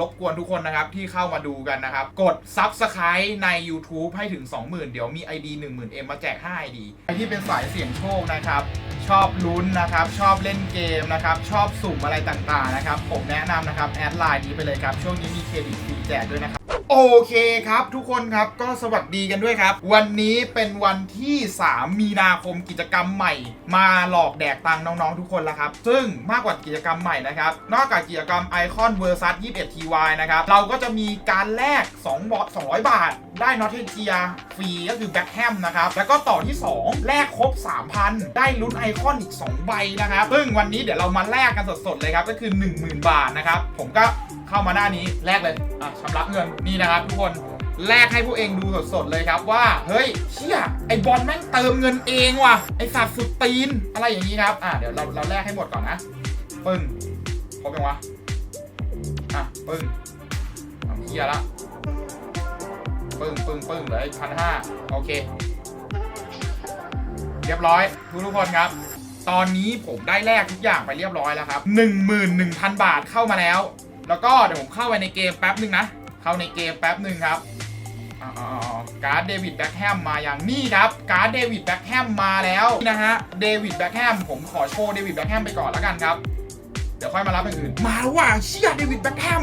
รบกวนทุกคนนะครับที่เข้ามาดูกันนะครับ กด Subscribe ใน YouTube ให้ถึง 20,000 เดี๋ยวมี ID 10,000M มาแจก5 ID ใครที่เป็นสายเสี่ยงโชคนะครับ ชอบลุ้นนะครับ ชอบเล่นเกมนะครับ ชอบสุ่มอะไรต่างๆนะครับ ผมแนะนำนะครับ แอดไลน์นี้ไปเลยครับ ช่วงนี้มีเครดิตฟรีแจกด้วยนะครับ โอเคครับทุกคนครับก็สวัสดีกันด้วยครับ วันนี้เป็นวันที่ 3 มีนาคมกิจกรรมใหม่ มาหลอกแดกตังน้องๆทุกคนแล้วครับ ซึ่งมากกว่ากิจกรรมใหม่นะครับ นอกจากกิจกรรมไอคอนเวอร์ซัส21 TY นะครับ เราก็จะมีการแลก2บอท200 บาท ได้นอตเทนเจียฟรีก็คือแบ็คแฮมนะครับ แล้วก็ต่อที่ 2 แลกครบ 3,000 ได้ลุ้นไอคอนอีก 2 ใบนะครับซึ่งวันนี้เดี๋ยวเรามาแลกกันสดๆเลยครับก็คือ 10,000 บาทนะครับผมก็ เข้ามาหน้านี้แลกเลยอะชำระเงินนี่นะครับทุกคนแลกให้ผู้เองดูสดๆเลยครับว่าเฮ้ยเชี่ยไอบอลแม่งเติมเงินเองว่ะไอสัตว์สุดตีนอะไรอย่างนี้ครับอะเดี๋ยวเราเราแลกให้หมดก่อนนะปึ้งครบยังวะอะปึ้งเอาเฮียละปึ้งปึ้งปึ้งเลือพันห้าโอเค เรียบร้อยทุกทุกคนครับ ตอนนี้ผมได้แลกทุกอย่างไปเรียบร้อยแล้วครับ 11,000 บาทเข้ามาแล้ว แล้วก็เดี๋ยวผมเข้าไปในเกมแป๊บหนึ่งนะ เข้าในเกมแป๊บหนึ่งครับการ์ดเดวิดแบ็คแฮมมาอย่างนี่ครับ การ์ดเดวิดแบ็คแฮมมาแล้วนะฮะเดวิดแบ็คแฮมผมขอโชว์เดวิดแบ็คแฮมไปก่อนแล้วกันครับ เดี๋ยวค่อยมารับอย่างอื่น มาแล้วว่ะเชี่ยเดวิดแบ็คแฮม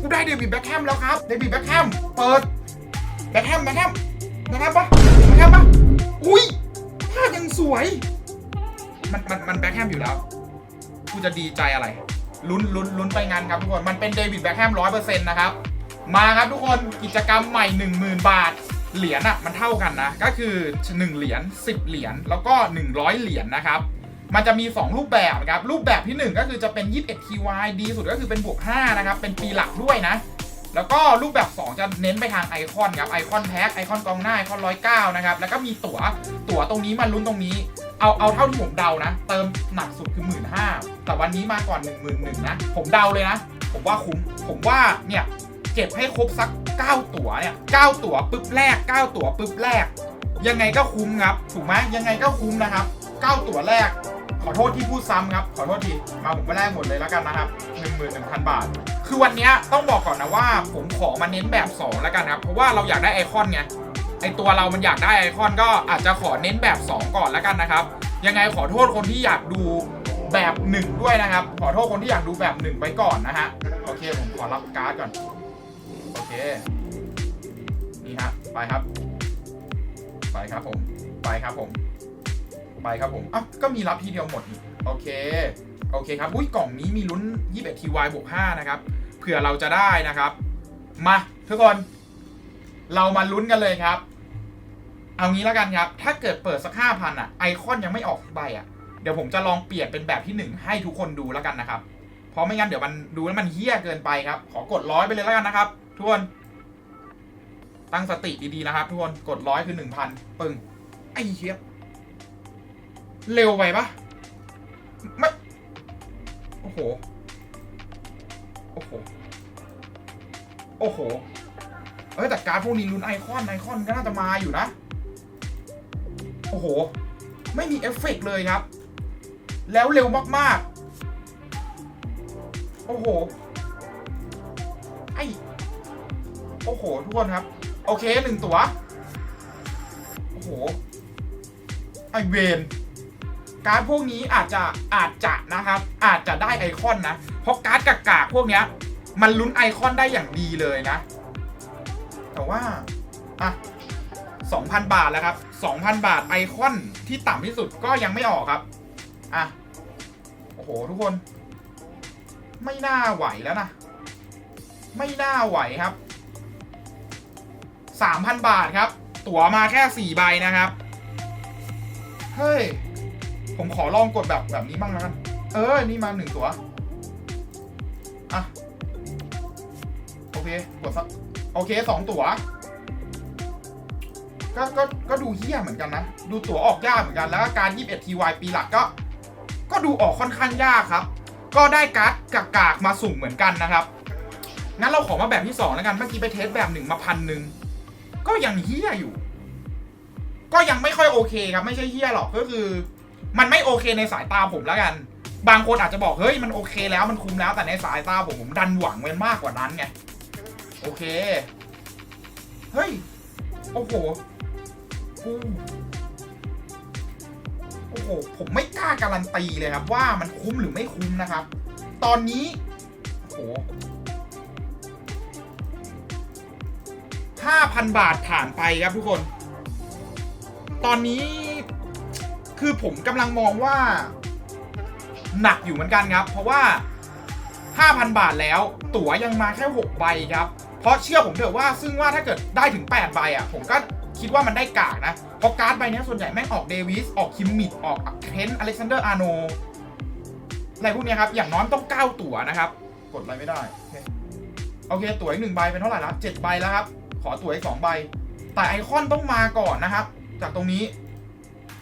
กูได้เดวิดแบ็คแฮมแล้วครับเดวิดแบ็คแฮมเปิดแบ็คแฮมแบ็คแฮมแบ็คแฮมปะแบ็คแฮมปะอุ้ยภาพยังสวย มันมันมันแบ็คแฮมอยู่แล้วกูจะดีใจอะไร ลุ้นลุ้นลุ้นไปงานครับทุกคน มันเป็นเดวิดแบ็คแฮมร้อยเปอร์เซ็นต์นะครับ มาครับทุกคนกิจกรรมใหม่ 10,000 บาท เหรียญอะมันเท่ากันนะ ก็คือ 1 เหรียญ10 เหรียญแล้วก็ 100 เหรียญนะครับมันจะมี 2 รูปแบบนะครับ รูปแบบที่ 1 ก็คือจะเป็น 21 TY ดีสุดก็คือเป็นบวก5นะครับ เป็นปีหลักด้วยนะ แล้วก็รูปแบบ 2 จะเน้นไปทางไอคอนครับไอคอนแพ็คไอคอนกองหน้าไอคอนร้อยเก้านะครับ แล้วก็มีตั๋วตั๋วตรงนี้มาลุ้นตรงนี้ เอาเอาเท่าที่ผมเดานะ เติมหนักสุดคือหมื่นห้าแต่วันนี้มาก่อน1 1 0 0 0นะ ผมเดาเลยนะ ผมว่าคุ้มผมว่าเนี่ยเก็บให้ครบสัก 9 ตั๋วเนี่ย9ตั๋วปึ๊บแรก 9 ตั๋วปึ๊บแรก ยังไงก็คุ้มครับถูกไหมยังไงก็คุ้มนะครับ 9 ตั๋วแรก ขอโทษที่พูดซ้ำครับ ขอโทษทีมาผมไปแรกหมดเลยแล้วกันนะครับ 11,000 บาท คือวันนี้ต้องบอกก่อนนะว่า ผมขอมาเน้นแบบ2แล้วกันครับ เพราะว่าเราอยากได้ไอคอนไง ไอตัวเรามันอยากได้ไอคอนก็อาจจะขอเน้นแบบ 2 ก่อนแล้วกันนะครับ ยังไงขอโทษคนที่อยากดูแบบ 1 ด้วยนะครับ ขอโทษคนที่อยากดูแบบ 1 ไว้ก่อนนะฮะ โอเค ผมขอรับการ์ดก่อน โอเค นี่ฮะ ไปครับ ไปครับผม ไปครับผม ไปครับผมอะก็มีรับทีเดียวหมดนี่โอเค โอเคครับ อุ้ยกล่องนี้มีลุ้น 21 TY บวก 5 นะครับ เผื่อเราจะได้นะครับ มาทุกคน เรามาลุ้นกันเลยครับ เอางี้แล้วกันครับ ถ้าเกิดเปิดสัก5,000อะ ไอคอนยังไม่ออกสักใบอะ เดี๋ยวผมจะลองเปลี่ยนเป็นแบบที่1ให้ทุกคนดูแล้วกันนะครับ เพราะไม่งั้นเดี๋ยวมันดูแล้วมันเฮี้ยเกินไปครับ ขอกดร้อยไปเลยแล้วกันนะครับ ทุกคน ตั้งสติดีๆนะครับ ทุกคน กดร้อยคือ1,000ปึ้ง ไอ้เฮี้ย เร็วไปปะไม่ โอ้โห โอ้โห โอ้โห เอ้ยแต่การพวกนี้ลุ้นไอคอนไอคอนก็น่าจะมาอยู่นะ โอ้โห ไม่มีเอฟเฟกต์เลยครับ แล้วเร็วมากๆ โอ้โห ไอโอ้โห ทุกคนครับ โอเคหนึ่งตัว โอ้โห ไอเวน การ์ดพวกนี้อาจจะอาจจะนะครับ อาจจะได้ไอคอนนะ เพราะการ์ดกากๆพวกเนี้ย มันลุ้นไอคอนได้อย่างดีเลยนะ แต่ว่าอะ2,000 บาทแล้วครับ 2,000 บาทไอคอนที่ต่ำที่สุดก็ยังไม่ออกครับอะโอ้โหทุกคน ไม่น่าไหวแล้วนะ ไม่น่าไหวครับ 3,000 บาทครับ ตั๋วมาแค่ 4 ใบนะครับ เฮ้ย ผมขอลองกดแบบแบบนี้บ้างแล้วกัน เออ นี่มาหนึ่งตัว อะ โอเค กดสัก โอเคสองตัว ก็ก็ก็ดูเฮี้ยเหมือนกันนะ ดูตัวออกยากเหมือนกัน แล้วก็การ 21 TY ปีหลักก็ ก็ดูออกค่อนข้างยากครับ ก็ได้การ์ดกากๆมาสุ่มเหมือนกันนะครับ งั้นเราขอมาแบบที่2แล้วกัน เมื่อกี้ไปเทสแบบหนึ่งมาพันหนึ่ง ก็ยังเฮี้ยอยู่ ก็ยังไม่ค่อยโอเคครับ ไม่ใช่เฮี้ยหรอก ก็คือ มันไม่โอเคในสายตาผมแล้วกัน บางคนอาจจะบอกเฮ้ยมันโอเคแล้วมันคุ้มแล้วแต่ในสายตาผมผมดันหวังไว้มากกว่านั้นไงโอเค เฮ้ย โอ้โหกูโอ้โห ผมไม่กล้าการันตีเลยครับ ว่ามันคุ้มหรือไม่คุ้มนะครับ ตอนนี้ โอ้โหห้าพันบาทผ่านไปครับทุกคน ตอนนี้ คือผมกำลังมองว่า หนักอยู่เหมือนกันครับ เพราะว่า 5,000 บาทแล้ว ตั๋วยังมาแค่ 6 ใบครับ เพราะเชื่อผมเถอะว่าซึ่งว่าถ้าเกิดได้ถึง 8 ใบอะ ผมก็คิดว่ามันได้กากนะ เพราะการ์ดใบนี้ส่วนใหญ่แม่งออกเดวิส ออกคิมมิดออกเคนอเล็กซานเดอร์อาร์โนอะไรพวกนี้ครับ อย่างน้อยต้อง 9 ตั๋วนะครับ กดอะไรไม่ได้โอเคโอเคตั๋วอีกหนึ่งใบเป็นเท่าไหร่ละ7ใบแล้วครับ ขอตั๋วอีก2ใบ แต่ไอคอนต้องมาก่อนนะครับ จากตรงนี้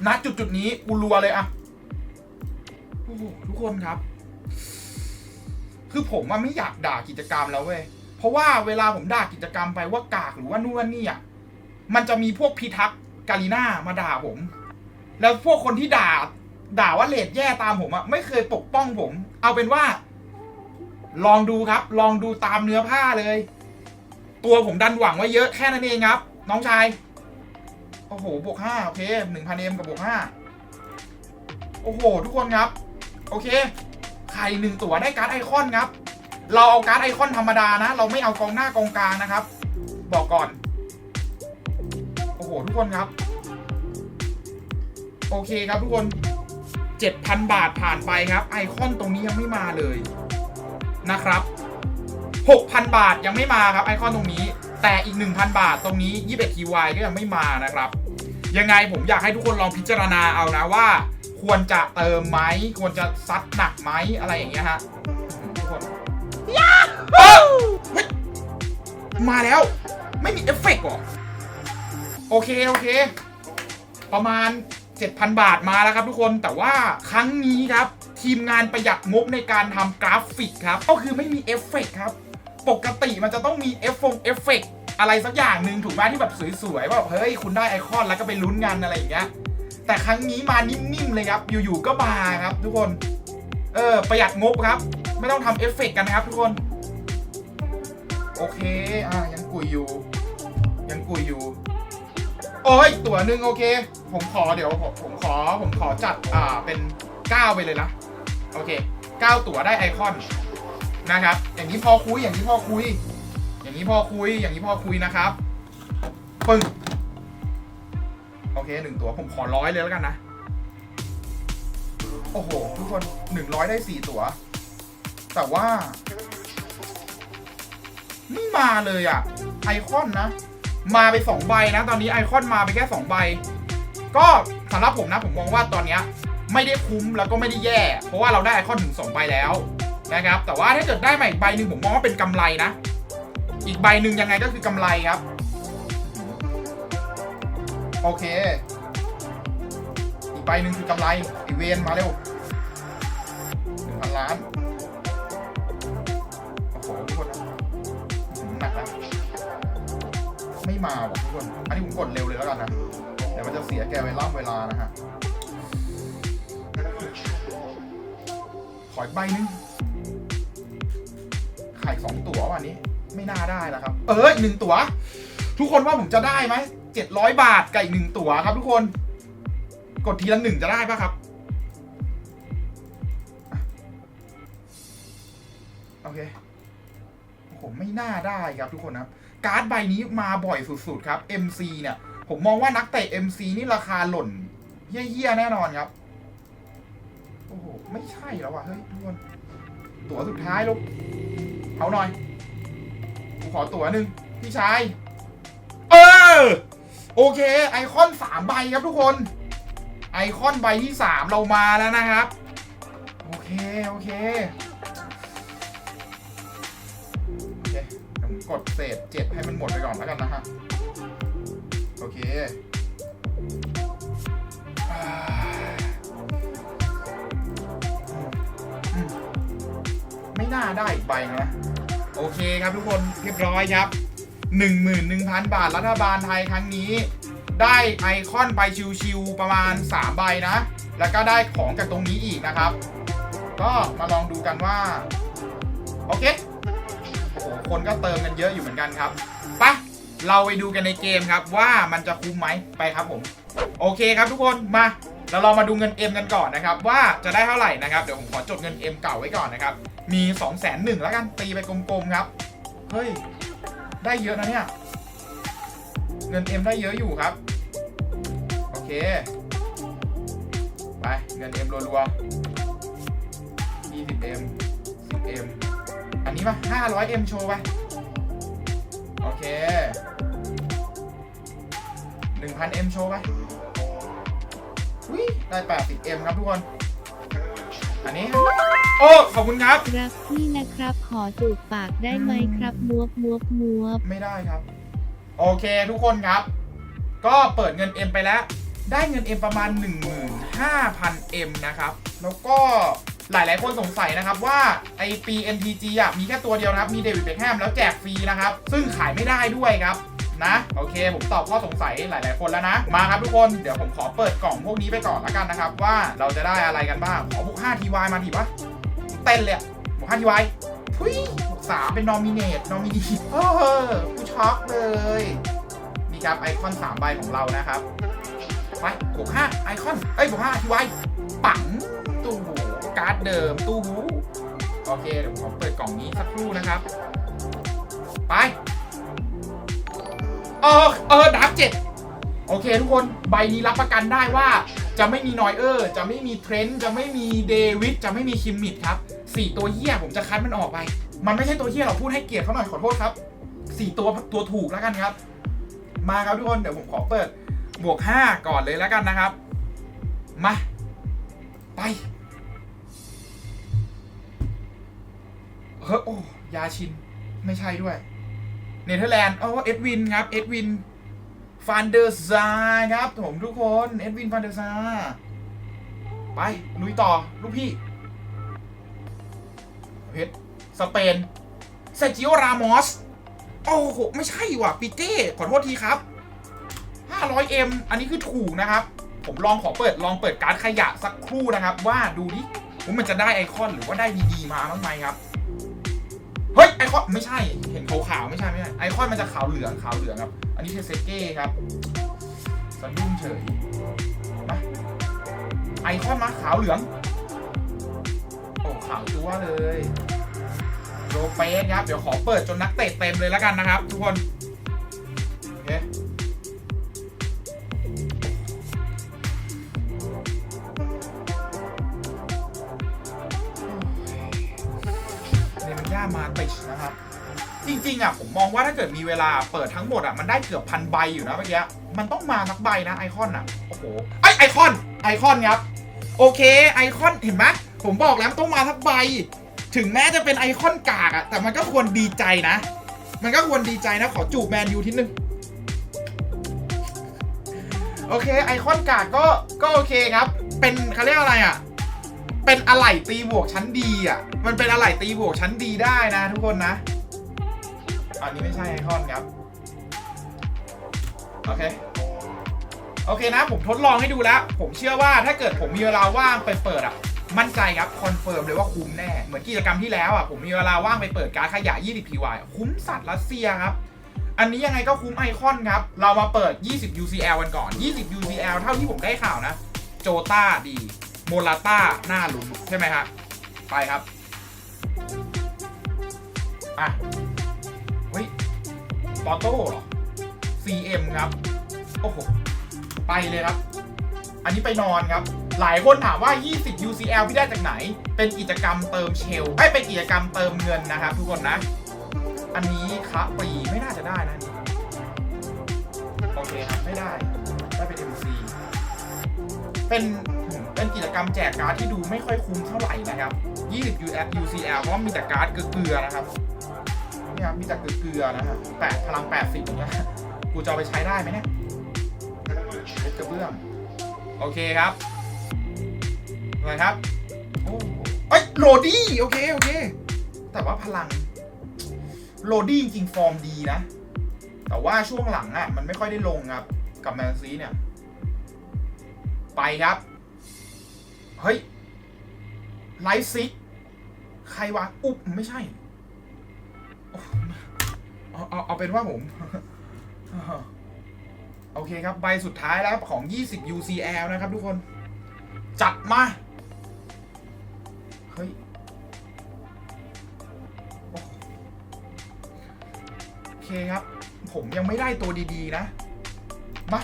ณจุดจุดนี้กูรัวเลยอะโอ้โหทุกคนครับ คือผมอะไม่อยากด่ากิจกรรมแล้วเว้ยเพราะว่าเวลาผมด่ากิจกรรมไปว่ากากหรือว่านู่นนนี่อะมันจะมีพวกพิทักษ์กาลีน่ามาด่าผม แล้วพวกคนที่ด่า ด่าว่าเลดแย่ตามผมอะไม่เคยปกป้องผม เอาเป็นว่า ลองดูครับ ลองดูตามเนื้อผ้าเลย ตัวผมดันหวังไว้เยอะแค่นั้นเองครับ น้องชาย โอ้โห บวกห้าโอเคหนึ่งพันเอ็มกับบวกห้าโอ้โห ทุกคนครับ โอเคใครหนึ่งตัวได้การ์ดไอคอนครับ เราเอาการ์ดไอคอนธรรมดานะ เราไม่เอากองหน้ากองกลางนะครับ บอกก่อน โอ้โห ทุกคนครับ โอเคครับทุกคน 7,000 บาทผ่านไปครับ ไอคอนตรงนี้ยังไม่มาเลยนะครับ 6,000 บาทยังไม่มาครับไอคอนตรงนี้ แต่อีก 1,000 บาทตรงนี้ 21 TY ก็ยังไม่มานะครับ ยังไงผมอยากให้ทุกคนลองพิจารณาเอานะว่า ควรจะเติมไหมควรจะซัดหนักไหมอะไรอย่างเงี้ยฮะทุกคนยามาแล้ว ไม่มีเอฟเฟกต์หรอโอเค โอเค ประมาณ 7,000 บาทมาแล้วครับทุกคนแต่ว่าครั้งนี้ครับ ทีมงานประหยัดงบในการทำกราฟิกครับ ก็คือไม่มีเอฟเฟกต์ครับ ปกติมันจะต้องมีเอฟฟงเอฟเฟกต์ อะไรสักอย่างหนึ่งถูกไหมที่แบบสวยๆว่าแบบเฮ้ยคุณได้ไอคอนแล้วก็ไปลุ้นกันอะไรอย่างเงี้ยแต่ครั้งนี้มานิ่มๆเลยครับ อยู่ๆก็มาครับ ทุกคน เออประหยัดงบครับ ไม่ต้องทำเอฟเฟกต์กันนะครับ ทุกคน โอเคอะยังกุยอยู่ ยังกุยอยู่ โอ้ยตัวหนึ่งโอเค ผมขอเดี๋ยวผมผมขอผมขอจัดอ่าเป็น 9 ไปเลยนะโอเค 9 ตั๋วได้ไอคอนนะครับ อย่างนี้พอคุยอย่างนี้พอคุย อย่างนี้พอคุย อย่างนี้พอคุยนะครับ ปึ้ง โอเคหนึ่งตัวผมขอร้อยเลยแล้วกันนะ โอ้โห ทุกคนหนึ่งร้อยได้สี่ตัว แต่ว่าไม่มาเลยอะไอคอนนะ มาไปสองใบนะ ตอนนี้ไอคอนมาไปแค่สองใบ ก็สำหรับผมนะ ผมมองว่าตอนเนี้ยไม่ได้คุ้มแล้วก็ไม่ได้แย่ เพราะว่าเราได้ไอคอนถึงสองใบแล้วนะครับ แต่ว่าถ้าเกิดได้มาอีกใบหนึ่งผมมองว่าเป็นกำไรนะ อีกใบหนึ่งยังไงก็คือกำไรครับ โอเค อีกใบหนึ่งคือกำไรไอเวนมาเร็วหนึ่งพันล้าน โอ้โหทุกคนหนักแล้วไม่มาว่ะทุกคน อันนี้ผมกดเร็วเลยแล้วกันนะเดี๋ยวมันจะเสียแกเวลาเวลานะฮะขออีกใบหนึงขายสองตัววันนี้ ไม่น่าได้แล้วครับ เอออีกหนึ่งตั๋วทุกคนว่าผมจะได้ไหมเจ็ดร้อยบาทกับอีกหนึ่งตั๋วครับ ทุกคน กดทีละหนึ่งจะได้ปะครับโอเคผมไม่น่าได้ครับทุกคนนะครับการ์ดใบนี้มาบ่อยสุดๆครับ MC เนี่ย ผมมองว่านักเตะ MC นี่ราคาหล่นเยี่ยๆแน่นอนครับโอ้โหไม่ใช่แล้วว่ะเฮ้ยทุกคนตั๋วสุดท้ายลูกเอาหน่อย ขอตั๋วหนึ่งพี่ชาย เออ โอเค ไอคอนสามใบครับทุกคน ไอคอนใบที่สามเรามาแล้วนะครับ โอเค โอเคโอเคผมกดเศษเจ็ดให้มันหมดไปก่อนแล้วกันนะฮะโอเคไม่น่าได้อีกใบนะ โอเคครับทุกคนเรียบร้อยครับ 11,000 บาทรัฐบาลไทยครั้งนี้ ได้ไอคอนไปชิวๆประมาณ 3 ใบนะ แล้วก็ได้ของจากตรงนี้อีกนะครับ ก็มาลองดูกันว่า โอเคโอ้โหคนก็เติมกันเยอะอยู่เหมือนกันครับไปะเราไปดูกันในเกมครับว่ามันจะคุ้มไหมไปครับผม โอเคครับทุกคนมาเราลองมาดูเงิน M กันก่อนนะครับ ว่าจะได้เท่าไหร่นะครับ เดี๋ยวผมขอจดเงิน M เก่าไว้ก่อนนะครับ มี2องแสนหนึ่งแล้วกันตีไปกลมๆครับ เฮ้ย ได้เยอะนะเนี่ย เงิน M ได้เยอะอยู่ครับ โอเค ไป เงิน M รัวๆ 20M 10M อันนี้มา 500M โชว์ไป โอเค 1,000M โชว์ไปอุ้ยได้ 80M ครับทุกคน อันนี้ โอ้ขอบคุณครับ รักพี่นะครับ ขอจูบปากได้ไหมครับมวบมวบมวบไม่ได้ครับ โอเคทุกคนครับ ก็เปิดเงิน M ไปแล้ว ได้เงิน M ประมาณ 15,000 M นะครับ แล้วก็หลาย ๆ คนสงสัยนะครับว่าไอปี NTG อะมีแค่ตัวเดียวนะครับ มีเดวิดเบคแฮมแล้วแจกฟรีนะครับ ซึ่งขายไม่ได้ด้วยครับนะโอเค ผมตอบข้อสงสัยหลาย ๆ คนแล้วนะ มาครับทุกคนเดี๋ยวผมขอเปิดกล่องพวกนี้ไปก่อนละกันนะครับ ว่าเราจะได้อะไรกันบ้างขอบุก5 TY มาทีวะ เต้นเลยอะบุก5 TY ทุยบุก3เป็นนอมิเนตนอมินีเออกูช็อกเลย นี่ครับไอคอน3ใบของเรานะครับไปบวก5ไอคอนเอ้ยบวก5 TY ปังตู้หูการ์ดเดิมตู้หูโอเคเดี๋ยวผมขอเปิดกล่องนี้สักครู่นะครับ ไปเออเออดับเจ็ดโอเคทุกคนใบนี้รับประกันได้ว่าจะไม่มีนอยเออร์ จะไม่มีเทรนต์จะไม่มีเดวิดจะไม่มีคิมมิดครับ สี่ตัวเหี้ยผมจะคัดมันออกไป มันไม่ใช่ตัวเหี้ยหรอกพูดให้เกียรติเขาหน่อยขอโทษครับสี่ตัวตัวถูกแล้วกันครับ มาครับทุกคนเดี๋ยวผมขอเปิดบวกห้าก่อนเลยแล้วกันนะครับ มา ไปเฮ้ยโอ้ยาชินไม่ใช่ด้วย เนเธอร์แลนด์โอ้เอ็ดวินครับ เอ็ดวินฟันเดอร์ซาครับผมทุกคน เอ็ดวินฟันเดอร์ซาไป ลุยต่อ ลูกพี่ สเปนเซจิโอรามอสโอ้โห ไม่ใช่ว่ะปิเต้ขอโทษทีครับ 500M อันนี้คือถูกนะครับ ผมลองขอเปิดลองเปิดการ์ดขยะสักครู่นะครับ ว่าดูดิว่ามันจะได้ไอคอนหรือว่าได้ดีๆมาบ้างไหมครับ เฮ้ย ไอคอนไม่ใช่เห็นขาวๆไม่ใช่ไม่ใช่ไอคอนมันจะขาวเหลืองขาวเหลืองครับ อันนี้เทเซเก้ครับสะดุ้งเฉยมาไอคอนมาขาวเหลืองโอ้ขาวจัวเลย โลเปสครับ เดี๋ยวขอเปิดจนนักเตะเต็มเลยแล้วกันนะครับ ทุกคนโอเคเนมันย่ามาติชนะครับ จริงๆอะผมมองว่าถ้าเกิดมีเวลาเปิดทั้งหมดอะมันได้เกือบพันใบอยู่นะเมื่อกี้มันต้องมาสักใบนะไอคอนอะ โอ้โหไอไอคอนไอคอนครับ โอเคไอคอนเห็นไหมผมบอกแล้วต้องมาสักใบ ถึงแม้จะเป็นไอคอนกากอะแต่มันก็ควรดีใจนะ มันก็ควรดีใจนะ ขอจูบแมนยูทีนึงโอเค ไอคอนกากก็ก็โอเคครับ เป็นเขาเรียกอะไรอะเป็นอะไหล่ตีบวกชั้นดีอะมันเป็นอะไหล่ตีบวกชั้นดีได้นะ ทุกคนนะ อันนี้ไม่ใช่ไอคอนครับโอเคโอเคนะ ผมทดลองให้ดูแล้ว ผมเชื่อว่าถ้าเกิดผมมีเวลาว่างไปเปิดอะ มั่นใจครับคอนเฟิร์มเลยว่าคุ้มแน่ เหมือนกิจกรรมที่แล้วอะผมมีเวลาว่างไปเปิดการขยะ 20 PY คุ้มสัตว์รัสเซียครับ อันนี้ยังไงก็คุ้มไอคอนครับ เรามาเปิด 20 UCL กันก่อน 20 UCL เท่าที่ผมได้ข่าวนะ โจต้าดีโมลาต้าหน้าลุ้นใช่ไหมครับไปครับอะเฮ้ยปอโต้เหรอ CM ครับ โอ้โห ไปเลยครับ อันนี้ไปนอนครับ หลายคนถามว่า 20 UCL พี่ได้จากไหน เป็นกิจกรรมเติมเชลไอ้เป็นกิจกรรมเติมเงินนะครับ ทุกคนนะ อันนี้ครับปีไม่น่าจะได้นะโอเคครับไม่ได้ ได้เป็น MC เป็นเป็นกิจกรรมแจกการ์ดที่ดูไม่ค่อยคุ้มเท่าไหร่นะครับ 20 UCL เพราะมีแต่การ์ดเกลือนะครับนี่ครับมีแต่เกลือนะฮะแปดพลัง 80อย่างเงี้ยกูจะเอาไปใช้ได้ไหมเนี่ยเพชรกระเบื้อง โอเคครับ อะไรครับโอ้เอ้ยโรดี้โอเคโอเค แต่ว่าพลัง โรดี้จริงๆฟอร์มดีนะ แต่ว่าช่วงหลังอะ่ะ มันไม่ค่อยได้ลงครับ กับแมนซีเนี่ย ไปครับ เฮ้ย ไลท์ซิก ใครวะ อุ๊บไม่ใช่ เอาเอาเอาเป็นว่าผมโอเคครับ ใบสุดท้ายแล้วของ 20 UCL นะครับทุกคน จัดมา เคครับ ผมยังไม่ได้ตัวดีๆนะ มา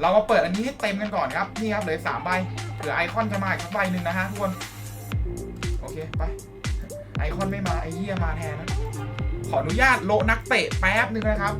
เรามาเปิดอันนี้ให้เต็มกันก่อนครับ นี่ครับเหลือสามใบเผื่อไอคอนจะมาอีกสักใบหนึ่งนะฮะทุกคน โอเค ไป ไอคอนไม่มา ไอเหี้ยมาแทนนะ ขออนุญาตโลนักเตะแป๊บนึงนะครับ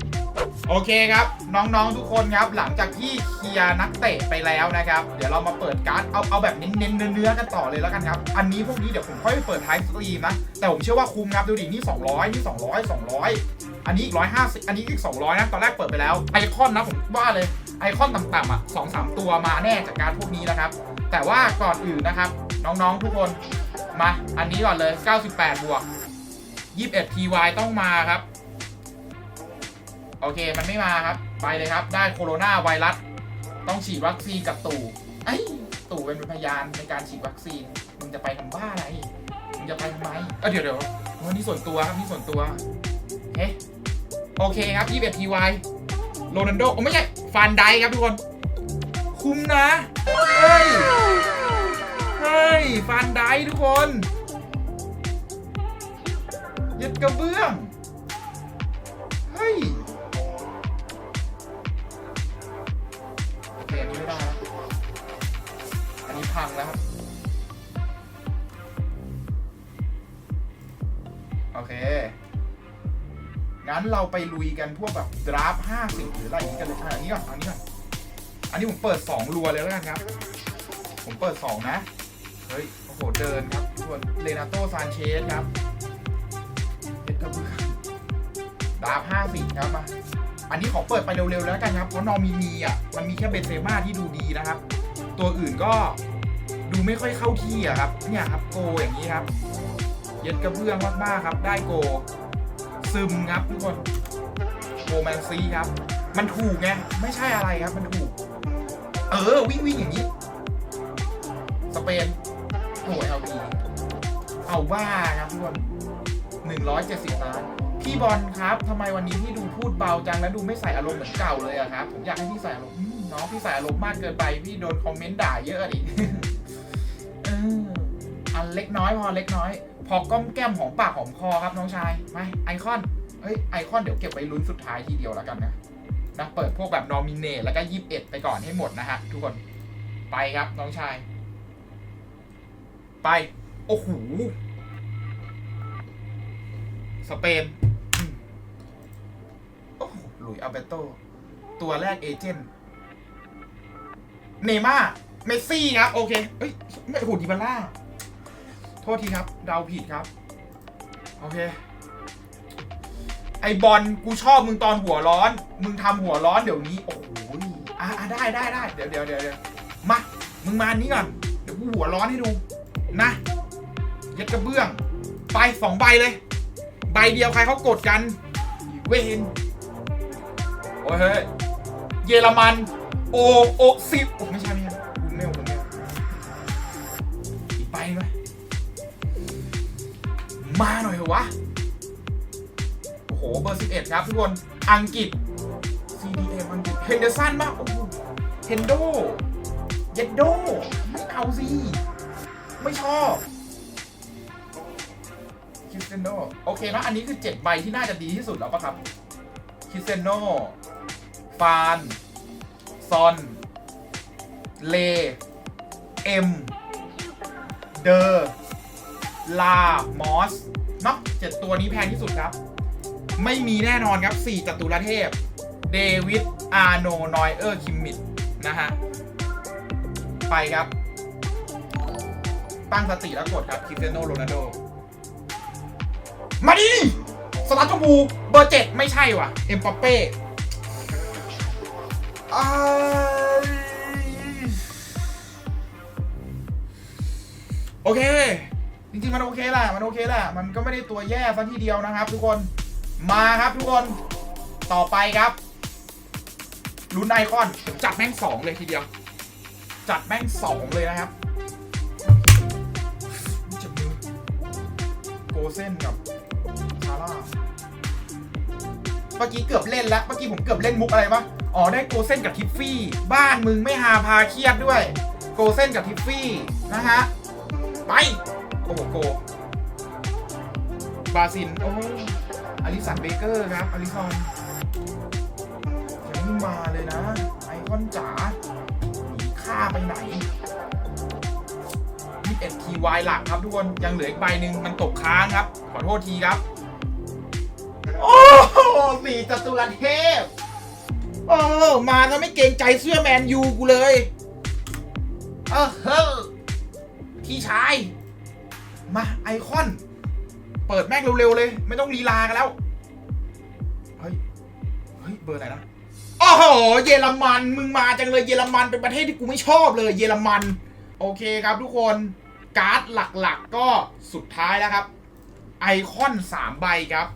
โอเคครับ น้องๆทุกคนครับ หลังจากที่เคลียร์นักเตะไปแล้วนะครับ เดี๋ยวเรามาเปิดการ์ด เอาเอาแบบเน้นๆเนื้อๆกันต่อเลยแล้วกันครับ อันนี้พวกนี้เดี๋ยวผมค่อยเปิดท้ายสตรีมนะ แต่ผมเชื่อว่าคุ้มครับ ดูดิ นี่ 200 นี่ 200 200 อันนี้อีก150 อันนี้อีก 200 นะ ตอนแรกเปิดไปแล้ว ไอคอนนะผมว่าเลย ไอคอนต่ำๆอะสองสามตัวมาแน่จากการพวกนี้นะครับ แต่ว่าก่อนอื่นนะครับ น้องๆทุกคน มา อันนี้ก่อนเลย 98 บวก 21 TY ต้องมาครับ โอเค มันไม่มาครับ ไปเลยครับ ได้โคโรนาไวรัส ต้องฉีดวัคซีนกับตู่ไอ้ตู่เป็นพยานในการฉีดวัคซีน มึงจะไปทำบ้าอะไร มึงจะไปทำไมเออเดี๋ยวเดี๋ยวนนี้ส่วนตัวครับนี่ส่วนตัวเฮ้ โอเคครับ21 TY โรนันโดโอ้ไม่ใช่ฟานไดครับทุกคน คุ้มนะ เฮ้ย เฮ้ย ฟานไดทุกคนยึดกระเบื้อง เฮ้ย เราไปลุยกันพวกแบบดราฟห้าสิบหรืออะไรอย่างนี้กันเลยอะอันนี้ก่อนอันนี้ก่อนอันนี้ผมเปิดสองรัวเลยแล้วกันครับ ผมเปิดสองนะ เฮ้ย โอ้โห เดินครับส่วนเลนาโตซานเชสครับเฮ็ดกระเบื้องดราฟห้าสิบครับมาอันนี้ขอเปิดไปเร็วๆแล้วกันครับ เพราะนอมินีอะ มันมีแค่เบนเซม่าที่ดูดีนะครับ ตัวอื่นก็ดูไม่ค่อยเข้าที่อะครับ เนี่ยครับโกอย่างนี้ครับ เย็ดกระเบื้องมากๆครับ ได้โก ซึมครับทุกคนโกแมนซีครับ มันถูกไงไม่ใช่อะไรครับ มันถูก เออ วิ่งวิ่งอย่างนี้ สเปนโอ้ยเอาดีเอาว่าครับทุกคนหนึ่งร้อยเจ็ดสิบล้านพี่บอลครับทำไมวันนี้พี่ดูพูดเบาจังและดูไม่ใส่อารมณ์เหมือนเก่าเลยอะครับ ผมอยากให้พี่ใส่อารมณ์น้องพี่ใส่อารมณ์มากเกินไปพี่โดนคอมเมนต์ด่าเยอะดิเอออันเล็กน้อยพอเล็กน้อย พอก้อมแก้มของปากของคอครับน้องชายไม่ไอคอนเฮ้ยไอคอนเดี๋ยวเก็บไว้ลุ้นสุดท้ายทีเดียวแล้วกันนะนะเปิดพวกแบบนอมิเนตแล้วก็ยี่สิบเอ็ดไปก่อนให้หมดนะฮะทุกคนไปครับน้องชาย ไป โอ้โหสเปนโอ้โหลุยอัลเบโต ตัวแรกเอเจนต์เนม่าเมสซี่ครับ โอเคเฮ้ยไม่โอ้โหดิบาร่า โทษทีครับ เดาผิดครับ โอเค ไอบอลกูชอบมึงตอนหัวร้อน มึงทำหัวร้อนเดี๋ยวนี้ โอ้โหอะได้ได้ได้เดี๋ยวเดี๋ยวเดี๋ยวเดี๋ยวมา มึงมาอันนี้ก่อน เดี๋ยวกูหัวร้อนให้ดู นะย็ดกระเบื้อง ไปสองใบเลย ใบเดียวใครเขากดกัน เวนโอ้ยเฮ้ย เยอรมัน โอ โอซิโอ้ไม่ใช่ มาหน่อยเหรอวะ โอ้โห เบอร์ 11 ครับทุกคน อังกฤษ CDM อังกฤษเฮนเดอร์สันมากโอ้โหเฮนโด เยดโด ไม่เอาสิ ไม่ชอบคิสเตยโนโอเคนะอันนี้คือ7ใบที่น่าจะดีที่สุดแล้วปะครับคิสเตยโนฟานซอนเล เอ็ม เดอร์ ลามอสเนาะเจ็ดตัวนี้แพงที่สุดครับ ไม่มีแน่นอนครับสี่จตุรเทพ เดวิด อาร์โน นอยเออร์ คิมมิดนะฮะ ไปครับ ตั้งสติแล้วกดครับคริสเตียโนโรนัลโด มาดิสตาร์ทบู เบอร์เจ็ดไม่ใช่ว่ะ เอ็มปาเป้โอเค จริงๆมันโอเคแหละมันโอเคแหละมันก็ไม่ได้ตัวแย่ซะทีเดียวนะครับ ทุกคนมาครับทุกคนต่อไปครับลุ้นไอคอนจัดแม่งสองเลยทีเดียว จัดแม่งสองเลยนะครับไม่จบเเซนกับซาร่าเมื่อกี้เกือบเล่นแล้วเมื่อกี้ผมเกือบเล่นมุกอะไรปะอ๋อได้โกเซนกับทิฟฟี่ บ้านมึงไม่หาพาเครียดด้วย โกเซนกับทิฟฟี่นะฮะไป โอ้โหโกบาซิน โอ้อลิสันเบเกอร์ครับอลิซอนยังไม่มาเลยนะ ไอคอนจ๋าหนีค่าไปไหน21 TY หลักครับทุกคน ยังเหลืออีกใบหนึ่งมันตกค้างครับ ขอโทษทีครับ โอ้โหสี่จตุรัสเทพโอ้มาแล้วไม่เกรงใจเสื้อแมนยูกูเลย เออเฮ้อพี่ชาย มา ไอคอน เปิดแม่งเร็วๆเลย ไม่ต้องลีลากันแล้ว เฮ้ย เฮ้ย เบอร์ไหนนะโอ้โห เยอรมัน มึงมาจังเลย เยอรมันเป็นประเทศที่กูไม่ชอบเลย เยอรมัน โอเคครับทุกคน การ์ดหลักๆก็สุดท้ายแล้วครับ ไอคอนสามใบครับ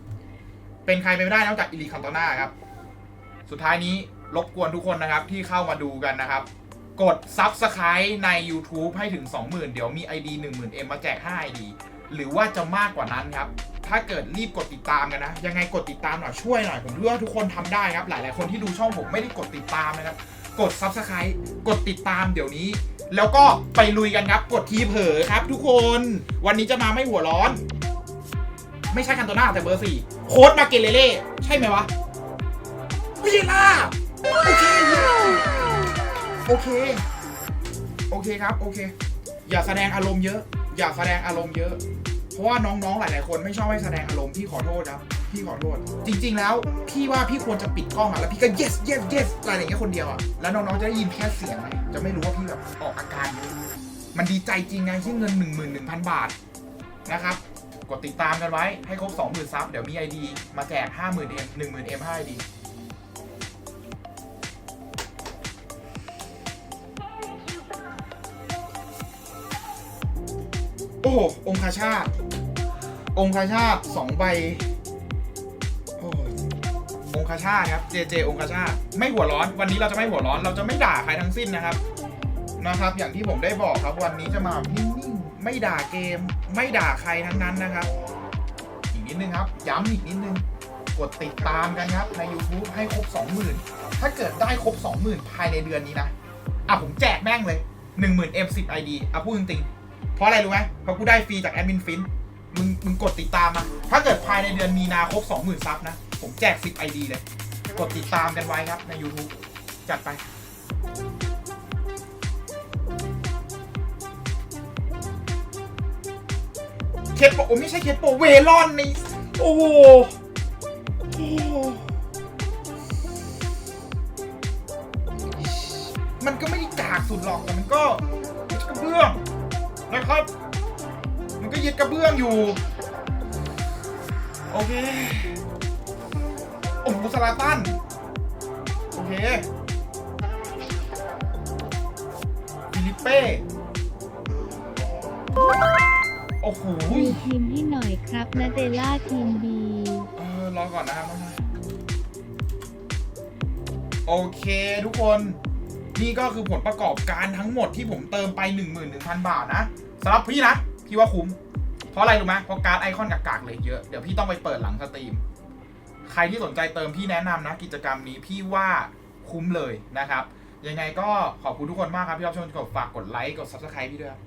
เป็นใครไปไม่ได้นอกจากอิลิคันโตนาครับ สุดท้ายนี้รบกวนทุกคนนะครับที่เข้ามาดูกันนะครับ กด Subscribe ใน YouTube ให้ถึง 20,000 เดี๋ยวมี ID 10,000 M มาแจก5 ID หรือว่าจะมากกว่านั้นครับ ถ้าเกิดรีบกดติดตามกันนะ ยังไงกดติดตามหน่อยช่วยหน่อยผมรู้ว่าทุกคนทำได้ครับ หลาย ๆ คนที่ดูช่องผมไม่ได้กดติดตามนะครับ กด Subscribe กดติดตามเดี๋ยวนี้ แล้วก็ไปลุยกันครับ กดทีเผลอครับ ทุกคน วันนี้จะมาไม่หัวร้อน ไม่ใช่คันโตนาแต่เบอร์สี่โค้ดมาเกเลเล่ใช่ไหมวะวิล่าโอเค โอเค โอเคครับ โอเค อย่าแสดงอารมณ์เยอะ อย่าแสดงอารมณ์เยอะ เพราะว่าน้องๆ หลาย ๆ คนไม่ชอบให้แสดงอารมณ์พี่ขอโทษครับ พี่ขอโทษ จริง ๆ แล้ว พี่ว่าพี่ควรจะปิดกล้องอะแล้วพี่ก็ yes yes yes อะไรอย่างเงี้ยคนเดียวอะแล้วน้องๆ จะได้ยินแค่เสียงไงจะไม่รู้ว่าพี่แบบออกอาการเยอะมันดีใจจริงไงที่เงิน 11,000 บาทนะครับกดติดตามกันไว้ให้ครบ 20,000 ซับ เดี๋ยวมี ID มาแจก 50,000 M 10,000 M 5 ID โอ้โห องคาชาตองคาชาตสองใบ โอ้องคาชาตครับเจเจองคาชาตไม่หัวร้อน วันนี้เราจะไม่หัวร้อน เราจะไม่ด่าใครทั้งสิ้นนะครับ นะครับ อย่างที่ผมได้บอกครับ วันนี้จะมานิ่งๆ ไม่ด่าเกม ไม่ด่าใครทั้งนั้นนะครับ อีกนิดนึงครับ ย้ำอีกนิดนึง กดติดตามกันครับ ใน YouTube ให้ครบ 20,000 ถ้าเกิดได้ครบ 20,000 ภายในเดือนนี้นะ อะผมแจกแม่งเลย 10,000 M 10 ID อะพูดจริงๆ เพราะอะไรรู้ไหมเพราะกูได้ฟรีจากแอดมินฟินมึงมึงกดติดตามมา ถ้าเกิดภายในเดือนมีนาครบ 20,000 ซับนะ ผมแจก 10 ID เลย กดติดตามกันไว้ครับใน YouTube จัดไป เคสโปโอ้ไม่ใช่เคสโปเวลอนนี่ โอ้โหมันก็ไม่ได้กากสุดหรอกแต่มันก็กระเบื้อง นะครับ มันก็ยึดกระเบื้องอยู่ โอเค โอ้โหสลาตัน โอเค ฟิลิปเป้ โอ้โหดูทีมให้หน่อยครับนาเดล่าทีมบีเออรอก่อนนะครับน้องชายโอเคทุกคน นี่ก็คือผลประกอบการทั้งหมดที่ผมเติมไป 11,000 บาทนะสำหรับพี่นะ พี่ว่าคุ้ม เพราะอะไรรู้ไหมเพราะการ์ดไอคอนกากๆเลยเยอะ เดี๋ยวพี่ต้องไปเปิดหลังสตรีม ใครที่สนใจเติมพี่แนะนำนะ กิจกรรมนี้พี่ว่าคุ้มเลยนะครับ ยังไงก็ขอบคุณทุกคนมากครับที่รับชมกดฝากกดไลค์กด subscribe พี่ด้วยครับ